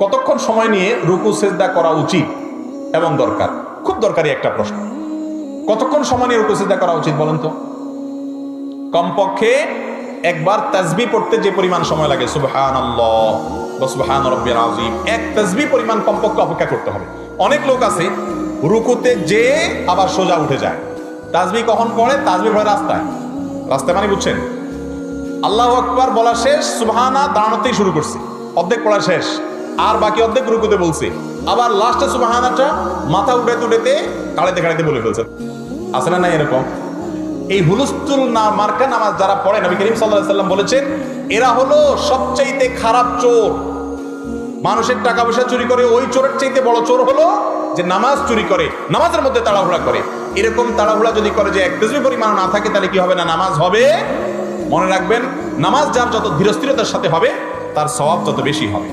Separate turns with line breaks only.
কতক্ষণ সময় নিয়ে রুকু, সেজদা করা উচিত এবং দরকার? খুব দরকারি একটা প্রশ্ন। কতক্ষণ সময় নিয়ে রুকু, সেজদা করা উচিত বলেন তো? কমপক্ষে একবার তাজবি পড়তে যে পরিমাণ সময় লাগে সুবহান আল্লাহ সুবহান এক তাজবি পরিমাণ কমপক্ষে অপেক্ষা করতে হবে। অনেক লোক আছে, রুকুতে যে আবার সোজা উঠে যায়। তাজবি কখন পড়ে? তাজবি পড়ে রাস্তায়। রাস্তায় মানে বুঝছেন? আল্লাহ আকবার বলা শেষ, সুবহানা, দাঁড়ানোতেই শুরু করছে। অর্ধেক পড়া শেষ। আর বাকি অর্ধেক রুকুতে বলছে। আবার লাস্টে সুবহানাটা মাথা উঠাইতে উঠাইতে কাড়াইতে কাড়াইতে বলে ফেলছে। আছে না নাই এরকম? এই হুলুস্তুল না মার্কা নামাজ যারা পড়ে, নবী করিম আলাইহি সাল্লাম বলেছেন, এরা হলো সবচাইতে খারাপ চোর। মানুষের টাকা পয়সা চুরি করে, ওই চোরের চাইতে বড় চোর হলো যে নামাজ চুরি করে, নামাজের মধ্যে তাড়াহুড়া করে। এরকম তাড়াহুড়া যদি করে যে এক তেজবি পরিমাণ না থাকে, তাহলে কি হবে না নামাজ হবে? মনে রাখবেন, নামাজ যার যত ধীরস্থিরতার সাথে হবে, তার স্বভাব তত বেশি হবে।